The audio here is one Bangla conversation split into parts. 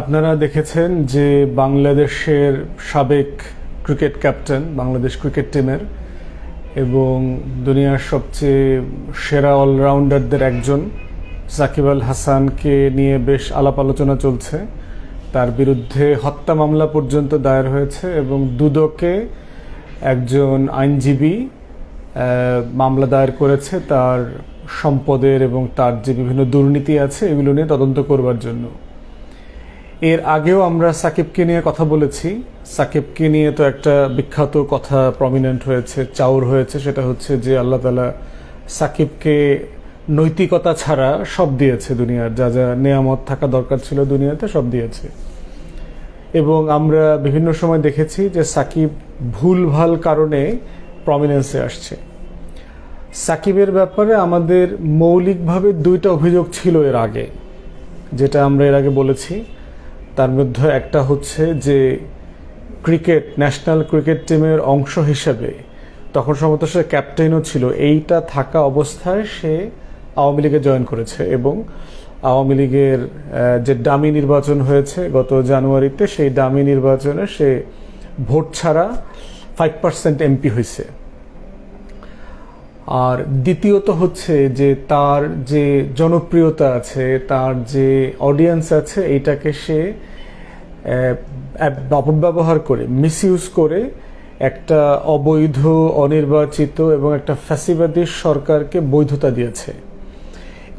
আপনারা দেখেছেন যে বাংলাদেশের সাবেক ক্রিকেট ক্যাপ্টেন, বাংলাদেশ ক্রিকেট টিমের এবং দুনিয়ার সবচেয়ে সেরা অলরাউন্ডারদের একজন, সাকিব আল হাসানকে নিয়ে বেশ আলাপ আলোচনা চলছে। তার বিরুদ্ধে হত্যা মামলা পর্যন্ত দায়ের হয়েছে এবং দুদকে একজন আইনজীবী মামলা দায়ের করেছে তার সম্পদের এবং তার যে বিভিন্ন দুর্নীতি আছে, এগুলো নিয়ে তদন্ত করবার জন্য। এর আগেও আমরা সাকিবকে নিয়ে কথা বলেছি। সাকিবকে নিয়ে তো একটা বিখ্যাত কথা প্রমিনেন্ট হয়েছে, চাউর হয়েছে, সেটা হচ্ছে যে আল্লাহ তালা সাকিবকে নৈতিকতা ছাড়া সব দিয়েছে দুনিয়ার। যা যা নেয়ামত থাকা দরকার ছিল দুনিয়াতে সব দিয়েছে। এবং আমরা বিভিন্ন সময় দেখেছি যে সাকিব ভুলভাল কারণে প্রমিনেন্সে আসছে। সাকিবের ব্যাপারে আমাদের মৌলিকভাবে দুইটা অভিযোগ ছিল এর আগে, যেটা আমরা এর আগে বলেছি। তার মধ্যে একটা হচ্ছে যে ক্রিকেট, ন্যাশনাল ক্রিকেট টিমের অংশ হিসেবে তখন সম্ভবত সে ক্যাপ্টেনও ছিল। এইটা থাকা অবস্থায় সে আওয়ামী লীগে জয়েন করেছে এবং আওয়ামী লীগের যে ডামি নির্বাচন হয়েছে গত জানুয়ারিতে, সেই ডামি নির্বাচনে সে ভোট ছাড়া ফাইভ পার্সেন্ট এমপি হয়েছে। আর দ্বিতীয়ত হচ্ছে যে তার যে জনপ্রিয়তা আছে, তার যে অডিয়েন্স আছে, এইটাকে সে অপব্যবহার করে মিসইউজ করে একটা অবৈধ, অনির্বাচিত এবং একটা ফ্যাসিবাদী সরকারকে বৈধতা দিয়েছে।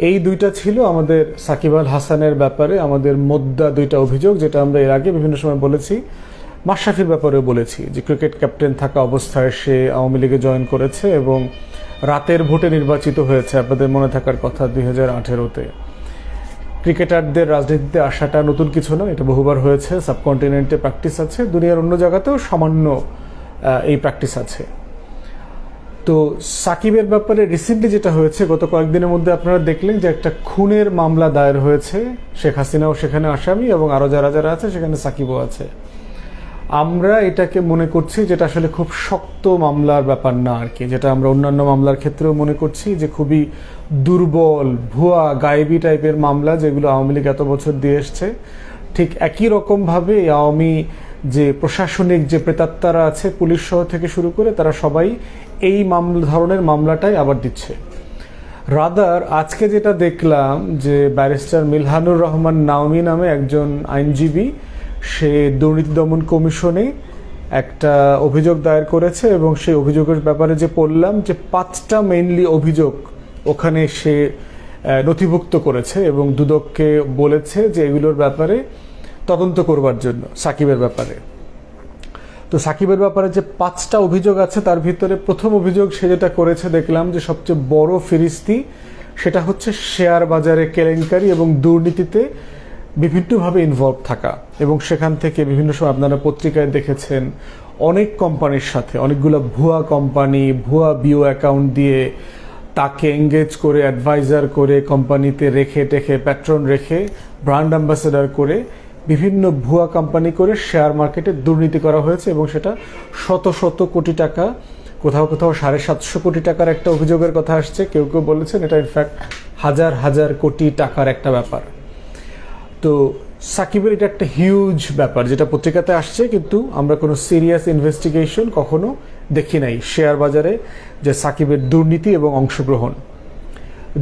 এই দুইটা ছিল আমাদের সাকিব আল হাসানের ব্যাপারে, আমাদের মোদ্দা দুইটা অভিযোগ, যেটা আমরা এর আগে বিভিন্ন সময় বলেছি। মাশরাফির ব্যাপারেও বলেছি যে ক্রিকেট ক্যাপ্টেন থাকা অবস্থায় সে আওয়ামী লীগে জয়েন করেছে এবং রাতের ভোটে নির্বাচিত হয়েছে আপনাদের মনে থাকার কথা দুই হাজার আঠেরোতে। ক্রিকেটারদের রাজনীতিতে আসাটা নতুন কিছু না এটা বহুবার হয়েছে। সাবকন্টিনেন্টে প্র্যাকটিস আছে, দুনিয়ার অন্য জায়গাতেও সামান্য এই প্র্যাকটিস আছে। তো সাকিবের ব্যাপারে রিসেন্টলি যেটা হয়েছে, গত কয়েকদিনের মধ্যে আপনারা দেখলেন যে একটা খুনের মামলা দায়ের হয়েছে শেখ হাসিনাও সেখানে আসামি এবং আরও যারা যারা আছে সেখানে সাকিবও আছে। আমরা এটাকে মনে করছি যেটা আসলে খুব শক্ত মামলার ব্যাপার না আর কি, যেটা আমরা অন্যান্য মামলার ক্ষেত্রেও মনে করছি যে খুবই দুর্বল, ভুয়া, গায়েবী টাইপের মামলা যেগুলো আওয়ামী লীগ এত বছর দিয়ে এসছে। ঠিক একই রকমভাবে আওয়ামী যে প্রশাসনিক যে প্রেতাত্মারা আছে, পুলিশ সহ থেকে শুরু করে তারা সবাই এই মামলা ধরনের মামলাটাই আবার দিচ্ছে। রাদার, আজকে যেটা দেখলাম যে ব্যারিস্টার মিলহানুর রহমান নাওমি নামে একজন আইনজীবী সে দুর্নীতি দমন কমিশনে একটা অভিযোগ দায়ের করেছে এবং সেই অভিযোগের ব্যাপারে যে পড়লাম যে পাঁচটা মেইনলি অভিযোগ ওখানে সে নথিভুক্ত করেছে এবং দুদককে বলেছে যে এগুলোর ব্যাপারে তদন্ত করবার জন্য, সাকিবের ব্যাপারে। তো সাকিবের ব্যাপারে যে পাঁচটা অভিযোগ আছে, তার ভিতরে প্রথম অভিযোগ সে যেটা করেছে, দেখলাম যে সবচেয়ে বড় ফিরিস্তি সেটা হচ্ছে শেয়ার বাজারে কেলেঙ্কারি এবং দুর্নীতিতে বিভিন্নভাবে ইনভলভ থাকা এবং সেখান থেকে বিভিন্ন সময় আপনারা পত্রিকায় দেখেছেন অনেক কোম্পানির সাথে, অনেকগুলো ভুয়া কোম্পানি ভুয়া বিও অ্যাকাউন্ট দিয়ে তাকে এঙ্গেজ করে অ্যাডভাইজার করে কোম্পানিতে রেখে টেখে প্যাট্রন রেখে ব্র্যান্ড অ্যাম্বাসেডার করে বিভিন্ন ভুয়া কোম্পানি করে শেয়ার মার্কেটে দুর্নীতি করা হয়েছে এবং সেটা শত শত কোটি টাকা, কোথাও কোথাও সাড়ে সাতশো কোটি টাকার একটা অভিযোগের কথা আসছে। কেউ কেউ বলেছেন এটা ইনফ্যাক্ট হাজার হাজার কোটি টাকার একটা ব্যাপার। তো সাকিবের এটা একটা হিউজ ব্যাপার, যেটা পত্রিকাতে আসছে, কিন্তু আমরা কোনো সিরিয়াস ইনভেস্টিগেশন কখনো দেখি নাই শেয়ার বাজারে যে সাকিবের দুর্নীতি এবং অংশগ্রহণ।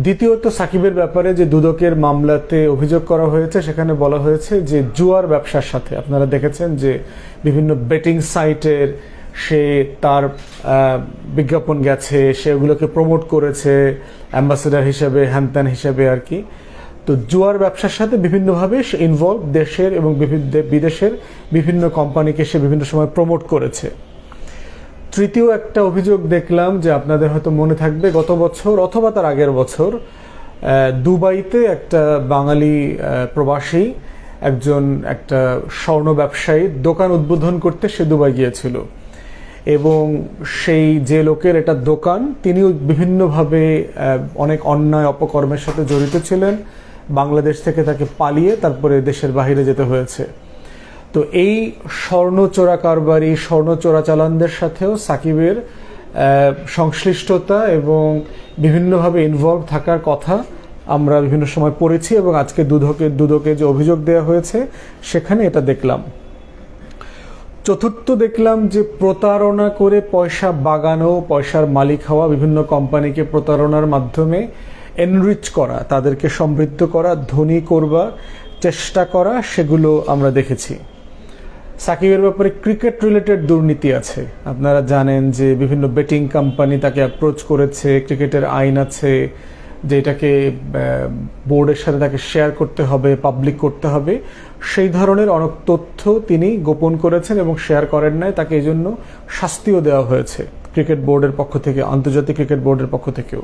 দ্বিতীয়ত সাকিবের ব্যাপারে যে দুদকের মামলাতে অভিযোগ করা হয়েছে, সেখানে বলা হয়েছে যে জুয়ার ব্যবসার সাথে, আপনারা দেখেছেন যে বিভিন্ন বেটিং সাইটের সে তার বিজ্ঞাপন গেছে, সে ওগুলোকে প্রমোট করেছে অ্যাম্বাসেডার হিসেবে, হ্যানত্যান হিসেবে আর কি। তো জুয়ার ব্যবসার সাথে বিভিন্নভাবে সে ইনভলভ দেশের এবং বিদেশের বিভিন্ন কোম্পানিকে সে বিভিন্ন সময় প্রমোট করেছে। তৃতীয় একটা অভিযোগ দেখলাম যে আপনাদের হয়তো মনে থাকবে, গত বছর অথবা তার আগের বছর দুবাইতে একটা বাঙালি প্রবাসী, একজন একটা স্বর্ণ ব্যবসায়ী দোকান উদ্বোধন করতে সে দুবাই গিয়েছিল। এবং সেই যে লোকের এটা দোকান, তিনিও বিভিন্নভাবে অনেক অন্যায়, অপকর্মের সাথে জড়িত ছিলেন। বাংলাদেশ থেকে তাকে পালিয়ে তারপরে দেশের বাইরে যেতে হয়েছে। তো এই স্বর্ণ চোরা কারবারি স্বর্ণ চোরাচালানদের সাথেও সাকিবের সংশ্লিষ্টতা এবং বিভিন্নভাবে ইনভলভ থাকার কথা আমরা বিভিন্ন সময় পড়েছি এবং আজকে দুদকে দুদকে যে অভিযোগ দেওয়া হয়েছে, সেখানে এটা দেখলাম। চতুর্থ দেখলাম যে প্রতারণা করে পয়সা বাগানো, পয়সার মালিক হওয়া বিভিন্ন কোম্পানিকে প্রতারণার মাধ্যমে এনরিচ করা, তাদেরকে সমৃদ্ধ করা, ধনী করবার চেষ্টা করা, সেগুলো আমরা দেখেছি। সাকিবের ব্যাপারে ক্রিকেট রিলেটেড দুর্নীতি আছে। আপনারা জানেন যে বিভিন্ন বেটিং কোম্পানি তাকে অ্যাপ্রোচ করেছে ক্রিকেটের আইন আছে, যে এটাকে বোর্ডের সাথে তাকে শেয়ার করতে হবে পাবলিক করতে হবে। সেই ধরনের অনেক তথ্য তিনি গোপন করেছেন এবং শেয়ার করেন নাই, তাকে এই জন্য শাস্তিও দেওয়া হয়েছে। ক্রিকেট বোর্ডের পক্ষ থেকে, আন্তর্জাতিক ক্রিকেট বোর্ডের পক্ষ থেকেও।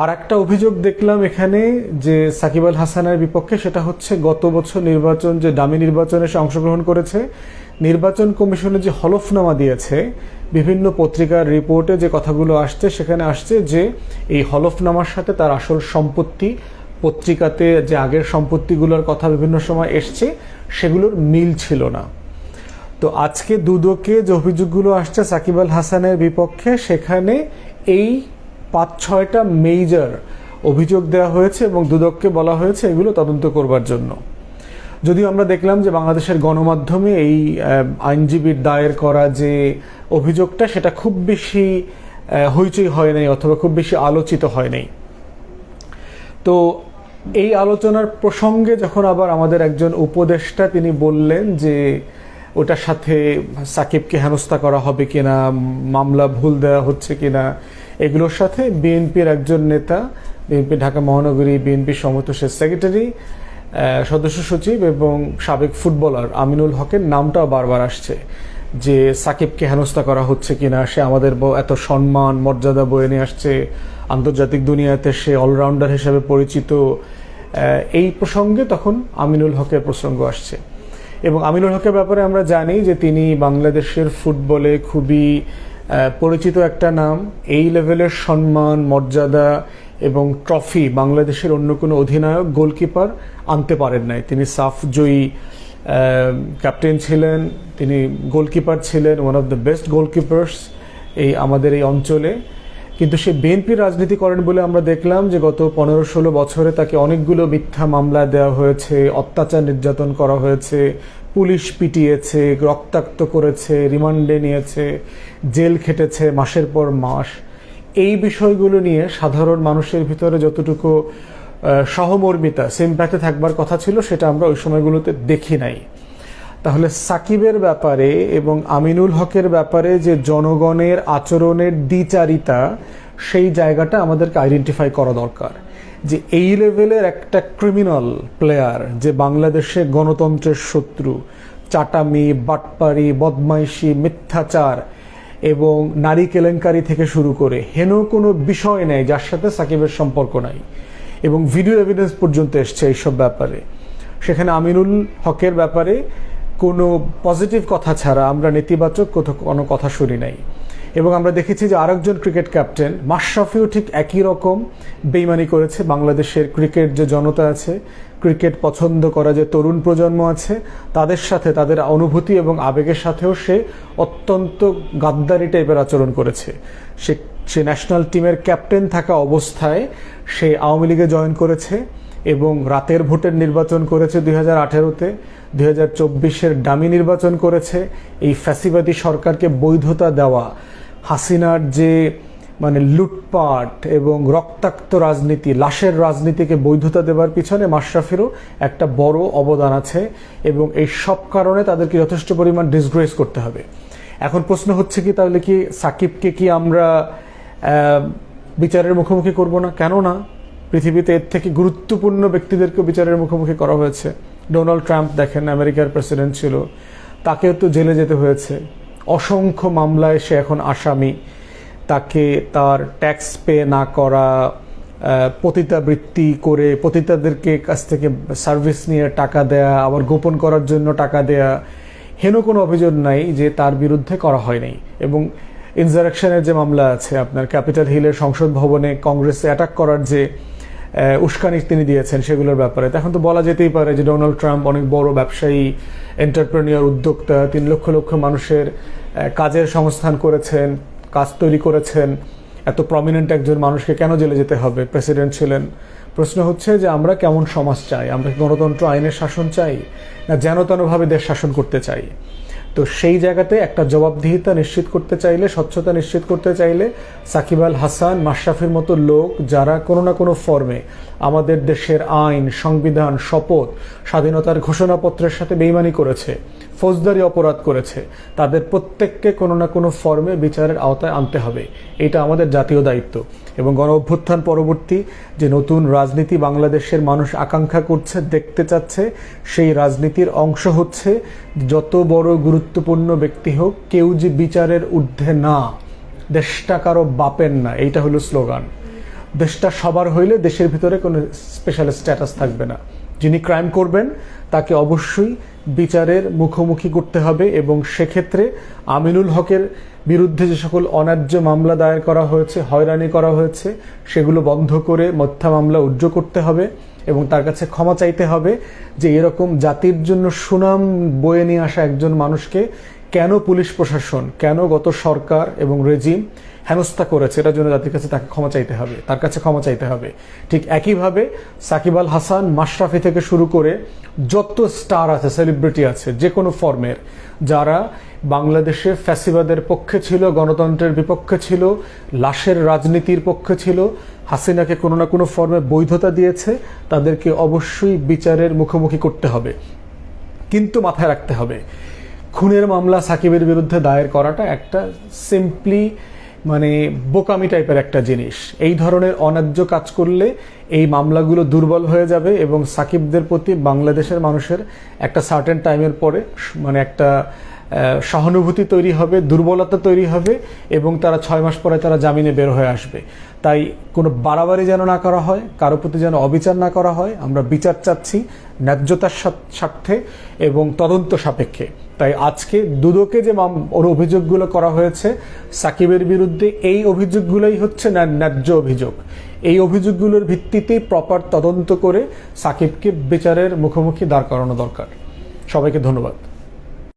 আর একটা অভিযোগ দেখলাম এখানে যে সাকিব আল হাসানের বিপক্ষে, সেটা হচ্ছে গত বছর নির্বাচন যে দামি নির্বাচনে সে অংশগ্রহণ করেছে, নির্বাচন কমিশনে যে হলফনামা দিয়েছে, বিভিন্ন পত্রিকার রিপোর্টে যে কথাগুলো আসছে, সেখানে আসছে যে এই হলফনামার সাথে তার আসল সম্পত্তি, পত্রিকাতে যে আগের সম্পত্তিগুলোর কথা বিভিন্ন সময় এসছে, সেগুলোর মিল ছিল না। তো আজকে দুদকে যে অভিযোগগুলো আসছে সাকিব আল হাসানের বিপক্ষে, সেখানে এই পাঁচ ছয়টা মেজর অভিযোগ দেওয়া হয়েছে এবং দুদককে বলা হয়েছে এগুলো তদন্ত করবার জন্য। যদিও আমরা দেখলাম যে বাংলাদেশের গণমাধ্যমে এই আইনজীবীর দায়ের করা যে অভিযোগটা, সেটা খুব বেশি হইচই হয় নাই অথবা খুব বেশি আলোচিত হয় নাই। তো এই আলোচনার প্রসঙ্গে যখন আবার আমাদের একজন উপদেষ্টা তিনি বললেন যে ওটার সাথে সাকিবকে হেনস্থা করা হবে কিনা, মামলা ভুল দেওয়া হচ্ছে কিনা, এগুলোর সাথে বিএনপির একজন নেতা, বিএনপি ঢাকা মহানগরী বিএনপি সমতশের সেক্রেটারি সদস্য সচিব এবং সাবেক ফুটবলার আমিনুল হকের নামটাও বারবার আসছে যে সাকিবকে হেনস্থা করা হচ্ছে কিনা, সে আমাদের এত সম্মান, মর্যাদা বয়ে নিয়ে আসছে, আন্তর্জাতিক দুনিয়াতে সে অলরাউন্ডার হিসেবে পরিচিত। এই প্রসঙ্গে তখন আমিনুল হকের প্রসঙ্গ আসছে। এবং আমিনুল হকের ব্যাপারে আমরা জানি যে তিনি বাংলাদেশের ফুটবলে খুবই পরিচিত একটা নাম। এই লেভেলের সম্মান, মর্যাদা এবং ট্রফি বাংলাদেশের অন্য কোনো অধিনায়ক, গোলকিপার আনতে পারেন নাই। তিনি সাফ জয়ী ক্যাপ্টেন ছিলেন, তিনি গোলকিপার ছিলেন one of the best goalkeepers এই আমাদের এই অঞ্চলে। কিন্তু সে বিএনপি রাজনীতি করেন বলে আমরা দেখলাম যে গত পনেরো ষোলো বছরে তাকে অনেকগুলো মিথ্যা মামলা দেওয়া হয়েছে, অত্যাচার নির্যাতন করা হয়েছে, পুলিশ পিটিয়েছে, রক্তাক্ত করেছে, রিমান্ডে নিয়েছে, জেল খেটেছে মাসের পর মাস। এই বিষয়গুলো নিয়ে সাধারণ মানুষের ভিতরে যতটুকু সহমর্মিতা সিম্প্যাথে থাকবার কথা ছিল, সেটা আমরা ওই সময়গুলোতে দেখি নাই। তাহলে সাকিবের ব্যাপারে এবং আমিনুল হকের ব্যাপারে যে জনগণের আচরণের দ্বিচারিতা, সেই জায়গাটা আমাদেরকে আইডেন্টিফাই করা দরকার। যে এই লেভেলের একটা ক্রিমিনাল প্লেয়ার যে বাংলাদেশে গণতন্ত্রের শত্রু, চাটামি, বাটপারি, বদমাইশি, মিথ্যাচার এবং নারী কেলেঙ্কারি থেকে শুরু করে হেন কোনো বিষয় নেই যার সাথে সাকিবের সম্পর্ক নাই। এবং ভিডিও এভিডেন্স পর্যন্ত এসছে এইসব ব্যাপারে। সেখানে আমিনুল হকের ব্যাপারে কোনো পজিটিভ কথা ছাড়া আমরা নেতিবাচক কোনো কথা শুনি নাই। এবং আমরা দেখেছি যে আরেকজন ক্রিকেট ক্যাপ্টেন মাশরাফিও ঠিক একই রকম বেইমানি করেছে। বাংলাদেশের ক্রিকেট যে জনতা আছে ক্রিকেট পছন্দ করা যে তরুণ প্রজন্ম আছে, তাদের সাথে তাদের অনুভূতি এবং আবেগের সাথেও সে অত্যন্ত গাদ্দারি টাইপের আচরণ করেছে। সে সে ন্যাশনাল টিমের ক্যাপ্টেন থাকা অবস্থায় সে আওয়ামী লীগে জয়েন করেছে। এবং রাতের ভোটের নির্বাচন করেছে দুই হাজার আঠেরোতে, দুই হাজার চব্বিশের ডামি নির্বাচন করেছে। এই ফ্যাসিবাদী সরকারকে বৈধতা দেওয়া, হাসিনার যে মানে লুটপাট এবং রক্তাক্ত রাজনীতি, লাশের রাজনীতিকে বৈধতা দেবার পিছনে মাশরাফিরও একটা বড় অবদান আছে এবং এই সব কারণে তাদেরকে যথেষ্ট পরিমাণ ডিসগ্রেস করতে হবে। এখন প্রশ্ন হচ্ছে কি, তাহলে কি সাকিবকে কি আমরা বিচারের মুখোমুখি করব না? কেন না পৃথিবীতে এর থেকে গুরুত্বপূর্ণ ব্যক্তিদেরকে বিচারের মুখোমুখি করা হয়েছে। ডোনাল্ড ট্রাম্প দেখেন আমেরিকার প্রেসিডেন্ট ছিল। তাকেও তো জেলে যেতে হয়েছে। অসংখ্য মামলায় সে এখন আসামি। তাকে তার ট্যাক্স পে না করা পতিতাবৃত্তি করে পতিতাদেরকে কাছ থেকে সার্ভিস নিয়ে টাকা দেয়া, আবার গোপন করার জন্য টাকা দেয়া, হেন কোনো অভিযোগ নাই যে তার বিরুদ্ধে করা হয়নি। এবং ইনজারেকশনের যে মামলা আছে, আপনার ক্যাপিটাল হিলের সংসদ ভবনে কংগ্রেসে অ্যাটাক করার যে উস্কানি তিনি দিয়েছেন সেগুলোর ব্যাপারে। এখন তো বলা যেতেই পারে যে ডোনাল্ড ট্রাম্প অনেক বড় ব্যবসায়ী এন্টারপ্রেনিয়র উদ্যোক্তা, তিন লক্ষ লক্ষ মানুষের কাজের সংস্থান করেছেন, কাজ তৈরি করেছেন। এত প্রমিনেন্ট একজন মানুষকে কেন জেলে যেতে হবে? প্রেসিডেন্ট ছিলেন। প্রশ্ন হচ্ছে যে আমরা কেমন সমাজ চাই? আমরা গণতন্ত্র, আইনের শাসন চাই? না যেন তেনভাবে দেশ শাসন করতে চাই? তো সেই জায়গাতে একটা জবাবদিহিতা নিশ্চিত করতে চাইলে, স্বচ্ছতা নিশ্চিত করতে চাইলে সাকিব আল হাসান, মাশরাফির মতো লোক যারা কোনো না কোনো ফর্মে আমাদের দেশের আইন, সংবিধান, শপথ, স্বাধীনতার ঘোষণাপত্রের সাথে বেইমানি করেছে, ফৌজদারি অপরাধ করেছে। তাদের প্রত্যেককে কোনো না কোনো ফর্মে বিচারের আওতায় আনতে হবে। এটা আমাদের জাতীয় দায়িত্ব। এবং গণ অভ্যুত্থান পরবর্তী যে নতুন রাজনীতি বাংলাদেশের মানুষ আকাঙ্ক্ষা করছে, দেখতে চাচ্ছে, সেই রাজনীতির অংশ হচ্ছে যত বড় গুরুত্বপূর্ণ ব্যক্তি হোক, কেউ যে বিচারের ঊর্ধ্বে না, দেশটা কারও বাপের না, এইটা হলো স্লোগান। দেশটা সবার হইলে দেশের ভিতরে কোনো স্পেশাল স্ট্যাটাস থাকবে না। যিনি ক্রাইম করবেন, তাকে অবশ্যই বিচারের মুখোমুখি করতে হবে এবং সেক্ষেত্রে আমিনুল হকের বিরুদ্ধে যে সকল অন্যায্য মামলা দায়ের করা হয়েছে, হয়রানি করা হয়েছে, সেগুলো বন্ধ করে মথ্যা মামলা উজ্জ্ব করতে হবে এবং তার কাছে ক্ষমা চাইতে হবে যে এরকম জাতির জন্য সুনাম বয়ে নিয়ে আসা একজন মানুষকে কেন পুলিশ প্রশাসন, কেন গত সরকার এবং রেজিম হেনস্থা করেছে, এটার জন্য জাতির কাছে তাকে ক্ষমা চাইতে হবে, তার কাছে ক্ষমা চাইতে হবে। ঠিক একইভাবে সাকিব আল হাসান মাশরাফি থেকে শুরু করে যত স্টার আছে, সেলিব্রিটি আছে, যে কোনো ফর্মের, যারা বাংলাদেশে ফ্যাসিবাদের পক্ষে ছিল, গণতন্ত্রের বিপক্ষে ছিল, লাশের রাজনীতির পক্ষে ছিল, হাসিনাকে কোনো না কোনো ফর্মে বৈধতা দিয়েছে, তাদেরকে অবশ্যই বিচারের মুখোমুখি করতে হবে। কিন্তু মাথায় রাখতে হবে, খুনের মামলা সাকিবের বিরুদ্ধে দায়ের করাটা একটা সিম্পলি মানে বোকামি টাইপের একটা জিনিস। এই ধরনের অন্যায্য কাজ করলে এই মামলাগুলো দুর্বল হয়ে যাবে এবং সাকিবদের প্রতি বাংলাদেশের মানুষের একটা সার্টেন টাইমের পরে মানে একটা সহানুভূতি তৈরি হবে, দুর্বলতা তৈরি হবে এবং তারা ছয় মাস পরে তারা জামিনে বের হয়ে আসবে। তাই কোনো বাড়াবাড়ি যেন না করা হয়, কারও প্রতি যেন অবিচার না করা হয়, আমরা বিচার চাচ্ছি ন্যায্যতার স্বার্থে এবং তদন্ত সাপেক্ষে। তাই আজকে দুদকে যে ওর অভিযোগগুলো করা হয়েছে, সাকিবের বিরুদ্ধে এই অভিযোগগুলোই হচ্ছে ন্যা- ন্যায্য অভিযোগ। এই অভিযোগগুলোর ভিত্তিতেই প্রপার তদন্ত করে সাকিবকে বিচারের মুখোমুখি দাঁড় করানো দরকার। সবাইকে ধন্যবাদ।